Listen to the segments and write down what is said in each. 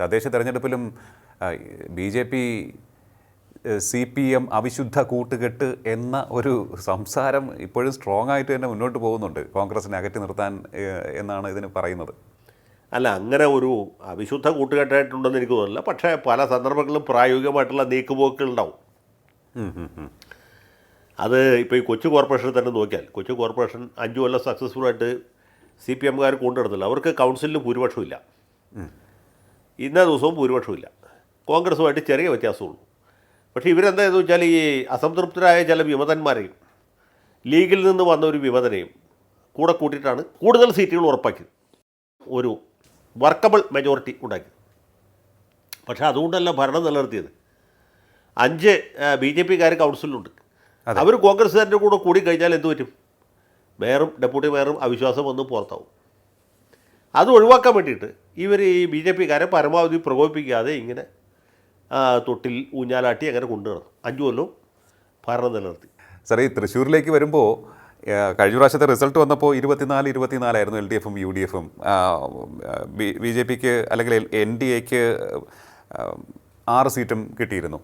തദ്ദേശ തെരഞ്ഞെടുപ്പിലും B J P C P M അവിശുദ്ധ കൂട്ടുകെട്ട് എന്ന ഒരു സംസാരം ഇപ്പോഴും സ്ട്രോങ് ആയിട്ട് തന്നെ മുന്നോട്ട് പോകുന്നുണ്ട്. കോൺഗ്രസിനെ അകറ്റി നിർത്താൻ എന്നാണ് ഇതിന് പറയുന്നത്. അല്ല അങ്ങനെ ഒരു അവിശുദ്ധ കൂട്ടുകെട്ടായിട്ടുണ്ടെന്ന് എനിക്ക് തോന്നുന്നില്ല. പക്ഷേ പല സന്ദർഭങ്ങളിലും പ്രായോഗികമായിട്ടുള്ള ഉം. അത് ഇപ്പോൾ ഈ കൊച്ചു കോർപ്പറേഷനിൽ തന്നെ നോക്കിയാൽ കൊച്ചു കോർപ്പറേഷൻ അഞ്ചു കൊല്ലം സക്സസ്ഫുൾ ആയിട്ട് സി പി എംകാർ കൊണ്ടുവരുന്നില്ല അവർക്ക് കൗൺസിലിൽ ഭൂരിപക്ഷമില്ല. ഇന്ന ദിവസവും ഭൂരിപക്ഷമില്ല കോൺഗ്രസുമായിട്ട് ചെറിയ വ്യത്യാസമുള്ളൂ. പക്ഷേ ഇവരെന്താണെന്ന് വെച്ചാൽ ഈ അസംതൃപ്തരായ ചില വിമതന്മാരെയും ലീഗിൽ നിന്ന് വന്ന ഒരു വിമതനെയും കൂടെ കൂട്ടിയിട്ടാണ് കൂടുതൽ സീറ്റുകൾ ഉറപ്പാക്കിയത്. ഒരു വർക്കബിൾ മെജോറിറ്റി ഉണ്ടാക്കി പക്ഷേ അതുകൊണ്ടല്ല ഭരണം നിലനിർത്തിയത്. അഞ്ച് ബി ജെ പിക്കാർ കൗൺസിലുണ്ട് അവർ കോൺഗ്രസ്സുകാരുടെ കൂടെ കൂടി കഴിഞ്ഞാൽ എന്ത് പറ്റും? മേയറും ഡെപ്യൂട്ടി മേയറും അവിശ്വാസം വന്ന് പുറത്താവും. അത് ഒഴിവാക്കാൻ വേണ്ടിയിട്ട് ഇവർ ഈ ബി ജെ പിക്കാരെ പരമാവധി പ്രകോപിപ്പിക്കാതെ ഇങ്ങനെ തൊട്ടിൽ ഊഞ്ഞാലാട്ടി അങ്ങനെ കൊണ്ടുവരണം അഞ്ചു കൊല്ലവും ഭരണം നിലനിർത്തി. സാറേ ഈ തൃശ്ശൂരിലേക്ക് വരുമ്പോൾ കഴിഞ്ഞ പ്രാവശ്യത്തെ റിസൾട്ട് വന്നപ്പോൾ ഇരുപത്തിനാല് ഇരുപത്തിനാലായിരുന്നു എൽ ഡി എഫും യു ഡി എഫും. ബി ജെ പിക്ക് അല്ലെങ്കിൽ എൻ ഡി എക്ക് ആറ് സീറ്റും കിട്ടിയിരുന്നു.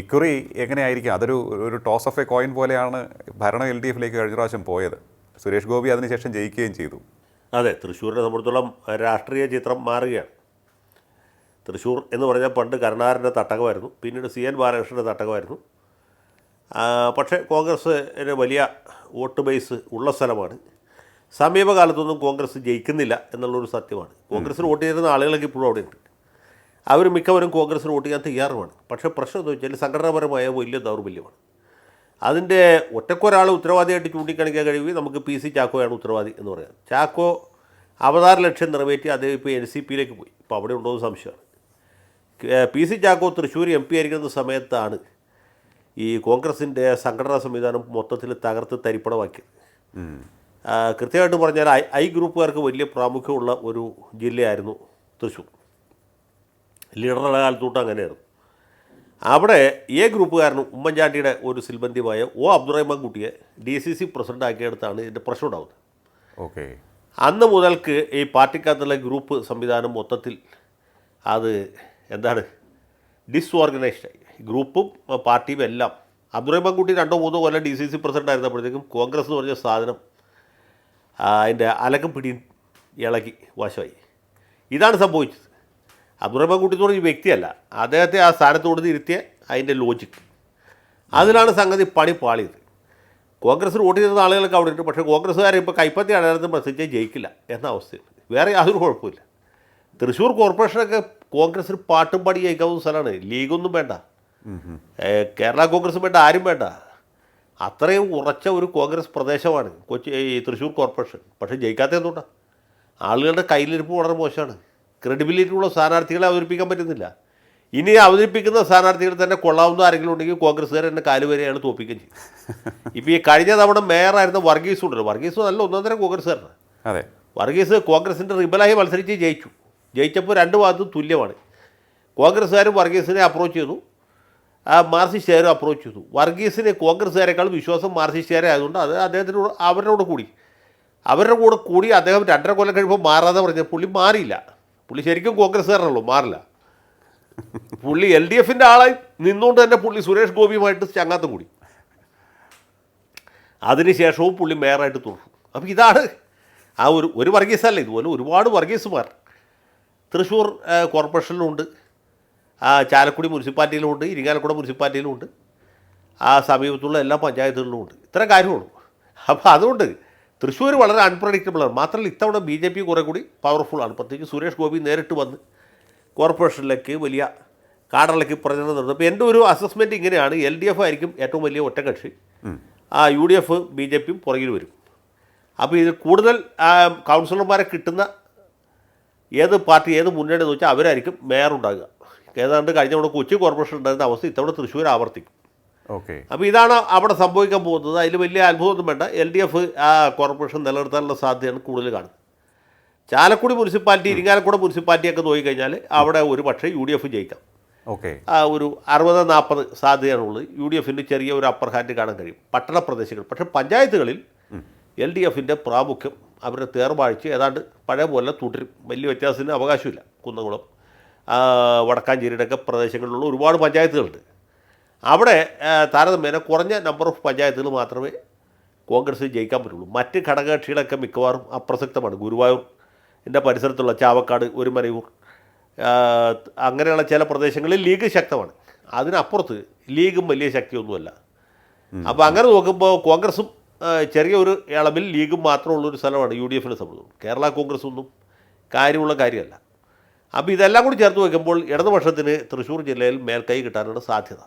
ഇക്കുറി എങ്ങനെയായിരിക്കും? അതൊരു ഒരു ടോസ് ഓഫ് എ കോയിൻ പോലെയാണ് ഭരണം എൽ ഡി എഫിലേക്ക് കഴിഞ്ഞ പ്രാവശ്യം പോയത്. സുരേഷ് ഗോപി അതിനുശേഷം ജയിക്കുകയും ചെയ്തു. അതെ തൃശ്ശൂരിനെ സംബന്ധിച്ചോളം രാഷ്ട്രീയ ചിത്രം മാറുകയാണ്. തൃശ്ശൂർ എന്ന് പറഞ്ഞാൽ പണ്ട് കരുണാകരന്റെ തട്ടകമായിരുന്നു പിന്നീട് സി എൻ ബാലകൃഷ്ണന്റെ തട്ടകമായിരുന്നു. പക്ഷേ കോൺഗ്രസ്സിന് വലിയ വോട്ട് ബേസ് ഉള്ള സ്ഥലമാണ്. സമീപകാലത്തൊന്നും കോൺഗ്രസ് ജയിക്കുന്നില്ല എന്നുള്ളൊരു സത്യമാണ്. കോൺഗ്രസ്സിന് വോട്ട് ചെയ്യുന്ന ആളുകളൊക്കെ ഇപ്പോഴും അവിടെ ഉണ്ട് അവർ മിക്കവരും കോൺഗ്രസ്സിന് വോട്ട് ചെയ്യാൻ തയ്യാറുമാണ്. പക്ഷേ പ്രശ്നം എന്ന് വെച്ചാൽ സംഘടനാപരമായ വലിയ ദൗർബല്യമാണ് അതിന്റെ ഒറ്റക്കൊരാൾ ഉത്തരവാദിയായിട്ട് ചൂണ്ടിക്കാണിക്കാൻ കഴിയുമെങ്കിൽ നമുക്ക് പി സി ചാക്കോയാണ് ഉത്തരവാദി എന്ന് പറയാം. ചാക്കോ അവതാര ലക്ഷ്യം നിറവേറ്റി അദ്ദേഹം ഇപ്പോൾ എൻ സി പിയിലേക്ക് പോയി. ഇപ്പോൾ അവിടെ ഉണ്ടോ എന്ന് സംശയമാണ്. P C Chacko Thrissur M P ആയിരിക്കുന്ന സമയത്താണ് ഈ കോൺഗ്രസിന്റെ സംഘടനാ സംവിധാനം മൊത്തത്തിൽ തകർത്ത് തരിപ്പണമാക്കിയത്. കൃത്യമായിട്ട് പറഞ്ഞാൽ ഐ ഐ ഗ്രൂപ്പുകാർക്ക് വലിയ പ്രാമുഖ്യമുള്ള ഒരു ജില്ലയായിരുന്നു തൃശ്ശൂർ. ലീഡറുടെ കാലത്തോട്ട് അങ്ങനെയായിരുന്നു. അവിടെ എ ഗ്രൂപ്പുകാരനും ഉമ്മൻചാണ്ടിയുടെ ഒരു സിൽബന്ധിയുമായ ഒ അബ്ദുറഹ്മാൻ കുട്ടിയെ ഡി സി സി പ്രസിഡന്റ് ആക്കിയെടുത്താണ് ഇതിന്റെ പ്രശ്നം ഉണ്ടാകുന്നത് ഓക്കെ. അന്ന് മുതൽക്ക് ഈ പാർട്ടിക്കകത്തുള്ള ഗ്രൂപ്പ് സംവിധാനം മൊത്തത്തിൽ അത് എന്താണ്? ഡിസ്ഓർഗനൈസ്ഡായി ഗ്രൂപ്പും പാർട്ടിയും എല്ലാം. അബ്ദുറഹ്മാൻ കുട്ടി രണ്ടോ മൂന്നോ കൊല്ലം ഡി സി സി പ്രസിഡന്റ് ആയിരുന്നപ്പോഴത്തേക്കും കോൺഗ്രസ് എന്ന് പറഞ്ഞ സാധനം അതിന്റെ അലക്കം പിടിയും ഇളകി വശമായി. ഇതാണ് സംഭവിച്ചത്. അബ്ദുറഹ്മാൻ കുട്ടി എന്ന് പറഞ്ഞ വ്യക്തിയല്ല. അദ്ദേഹത്തെ ആ സ്ഥാനത്ത് കൊടുത്ത് ഇരുത്തിയ അതിന്റെ ലോജിക്ക് അതിലാണ് സംഗതി പണി പാളിയത്. കോൺഗ്രസ് വോട്ട് ചെയ്ത ആളുകളൊക്കെ അവിടെ ഉണ്ട്. പക്ഷേ കോൺഗ്രസ്സുകാരെ ഇപ്പോൾ കൈപ്പത്തി അടയാളത്തിൽ പ്രസിദ്ധ ജയിക്കില്ല എന്ന അവസ്ഥയുണ്ട് വേറെ യാതൊരു കുഴപ്പമില്ല തൃശ്ശൂർ കോർപ്പറേഷനൊക്കെ കോൺഗ്രസ്സിന് പാട്ടും പാടി ജയിക്കാവുന്ന സ്ഥലമാണ്. ലീഗൊന്നും വേണ്ട. കേരള കോൺഗ്രസ് വേണ്ട ആരും വേണ്ട. അത്രയും ഉറച്ച ഒരു കോൺഗ്രസ് പ്രദേശമാണ് കൊച്ചി ഈ തൃശ്ശൂർ കോർപ്പറേഷൻ. പക്ഷേ ജയിക്കാത്ത എന്തുകൊണ്ടാണ് ആളുകളുടെ കയ്യിലിരിപ്പ് വളരെ മോശമാണ്. ക്രെഡിബിലിറ്റി ഉള്ള സ്ഥാനാർത്ഥികളെ അവതരിപ്പിക്കാൻ പറ്റുന്നില്ല. ഇനി അവതരിപ്പിക്കുന്ന സ്ഥാനാർത്ഥികൾ തന്നെ കൊള്ളാവുന്ന ആരെങ്കിലും ഉണ്ടെങ്കിൽ കോൺഗ്രസ്സുകാർ എന്നെ കാലുവരെയാണ് തോപ്പിക്കുകയും ചെയ്യും. ഇപ്പോൾ ഈ കഴിഞ്ഞ തവണ മേയറായിരുന്ന വർഗീസ് ഉണ്ടല്ലോ വർഗീസ് നല്ല ഒന്നാം തരം കോൺഗ്രസ്സുകാരനാണ് അതെ. വർഗീസ് കോൺഗ്രസിന്റെ റിബലായി മത്സരിച്ച് ജയിച്ചു. ജയിച്ചപ്പോൾ രണ്ട് ഭാഗത്തും തുല്യമാണ്. കോൺഗ്രസ്സുകാരും വർഗീസിനെ അപ്രോച്ച് ചെയ്തു. ആ മാർസിസ്റ്റുകാരും അപ്രോച്ച് ചെയ്തു. വർഗീസിനെ കോൺഗ്രസ്സുകാരെക്കാൾ വിശ്വാസം മാർസിസ്റ്റുകാരെ ആയതുകൊണ്ട് അത് അദ്ദേഹത്തിനോട് അവരുടെ കൂടെ കൂടി. അവരുടെ കൂടെ കൂടി അദ്ദേഹം രണ്ടര കൊല്ലം കഴിയുമ്പോൾ മാറാതെ പറഞ്ഞ പുള്ളി മാറിയില്ല. പുള്ളി ശരിക്കും കോൺഗ്രസ്സുകാരനുള്ളൂ മാറില്ല. പുള്ളി എൽ ഡി എഫിന്റെ ആളായി നിന്നുകൊണ്ട് തന്നെ പുള്ളി സുരേഷ് ഗോപിയുമായിട്ട് ചങ്ങാത്തം കൂടി. അതിനുശേഷവും പുള്ളി മേയറായിട്ട് തുടർന്നു അപ്പോൾ ഇതാണ് ആ ഒരു ഒരു വർഗീസല്ല ഇതുപോലെ ഒരുപാട് വർഗീസുമാർ. തൃശ്ശൂർ കോർപ്പറേഷനിലും കോർപ്പറേഷനിലുമുണ്ട് ആ ചാലക്കുടി മുനിസിപ്പാലിറ്റിയിലുമുണ്ട് ഇരിങ്ങാലക്കുട മുനിസിപ്പാലിറ്റിയിലുമുണ്ട് ആ സമീപത്തുള്ള എല്ലാ പഞ്ചായത്തുകളിലുമുണ്ട്. ഇത്ര കാര്യമുള്ളൂ. അപ്പോൾ അതുകൊണ്ട് തൃശ്ശൂർ വളരെ അൺപ്രഡിക്റ്റബിളാണ് മാത്രമല്ല ഇത്തവണ ബി ജെ പി കുറേ കൂടി പവർഫുള്ളാണ് പ്രത്യേകിച്ച് സുരേഷ് ഗോപി നേരിട്ട് വന്ന് കോർപ്പറേഷനിലേക്ക് വലിയ കാഡറിലേക്ക് പ്രചരണം നടത്തും. അപ്പോൾ എന്റെ ഒരു അസസ്മെന്റ് ഇങ്ങനെയാണ്. എൽ ഡി എഫ് ആയിരിക്കും ഏറ്റവും വലിയ ഒറ്റകക്ഷി. ആ U D F B J പിയും പുറകിൽ വരും. അപ്പോൾ ഇത് കൂടുതൽ കൗൺസിലർമാരെ കിട്ടുന്ന ഏത് പാർട്ടി ഏത് മുന്നണി എന്ന് വെച്ചാൽ അവരായിരിക്കും മേയർ ഉണ്ടാകുക. ഏതാണ്ട് കഴിഞ്ഞ തവണ കൊച്ചി കോർപ്പറേഷൻ ഉണ്ടായിരുന്ന അവസ്ഥ ഇത്തവണ തൃശ്ശൂർ ആവർത്തിക്കും. ഓക്കെ. അപ്പോൾ ഇതാണ് അവിടെ സംഭവിക്കാൻ പോകുന്നത്. അതിൽ വലിയ അത്ഭുതമൊന്നും വേണ്ട. എൽ ഡി എഫ് ആ കോർപ്പറേഷൻ നിലനിർത്താനുള്ള സാധ്യതയാണ് കൂടുതൽ കാണുന്നത്. ചാലക്കുടി മുനിസിപ്പാലിറ്റി ഇരിങ്ങാലക്കുട മുനിസിപ്പാലിറ്റിയൊക്കെ നോക്കിക്കഴിഞ്ഞാൽ അവിടെ ഒരു പക്ഷേ യു ഡി എഫ് ജയിക്കാം. ഓക്കെ. ആ ഒരു അറുപത് നാൽപ്പത് സാധ്യതയാണുള്ളത്. യു ഡി എഫിന്റെ ചെറിയ ഒരു അപ്പർ ഹാൻഡ് കാണാൻ കഴിയും. പട്ടണ പ്രദേശങ്ങൾ. പക്ഷേ പഞ്ചായത്തുകളിൽ എൽ ഡി എഫിന്റെ പ്രാമുഖ്യം അവരുടെ തേർവാഴ്ച ഏതാണ്ട് പഴയ പോലെ തുടരും. വലിയ വ്യത്യാസത്തിന് അവകാശമില്ല. കുന്നംകുളം വടക്കാഞ്ചേരിയുടെയൊക്കെ പ്രദേശങ്ങളിലുള്ള ഒരുപാട് പഞ്ചായത്തുകളുണ്ട്. അവിടെ താരതമ്യേന കുറഞ്ഞ നമ്പർ ഓഫ് പഞ്ചായത്തുകൾ മാത്രമേ കോൺഗ്രസ് ജയിക്കാൻ പറ്റുള്ളൂ. മറ്റ് ഘടകകക്ഷികളൊക്കെ മിക്കവാറും അപ്രസക്തമാണ്. ഗുരുവായൂർ എന്റെ പരിസരത്തുള്ള ചാവക്കാട് ഒരുമരയൂർ അങ്ങനെയുള്ള ചില പ്രദേശങ്ങളിൽ ലീഗ് ശക്തമാണ്. അതിനപ്പുറത്ത് ലീഗും വലിയ ശക്തിയൊന്നുമല്ല. അപ്പോൾ അങ്ങനെ നോക്കുമ്പോൾ കോൺഗ്രസും ചെറിയ ഒരു ഇളവിൽ ലീഗും മാത്രമുള്ളൊരു സ്ഥലമാണ് യു ഡി എഫിനെ സംബന്ധിച്ചു കേരള കോൺഗ്രസ് ഒന്നും കാര്യമുള്ള കാര്യമല്ല. അപ്പോൾ ഇതെല്ലാം കൂടി ചേർത്ത് വയ്ക്കുമ്പോൾ ഇടതുപക്ഷത്തിന് തൃശ്ശൂർ ജില്ലയിൽ മേൽക്കൈ കിട്ടാനുള്ള സാധ്യത.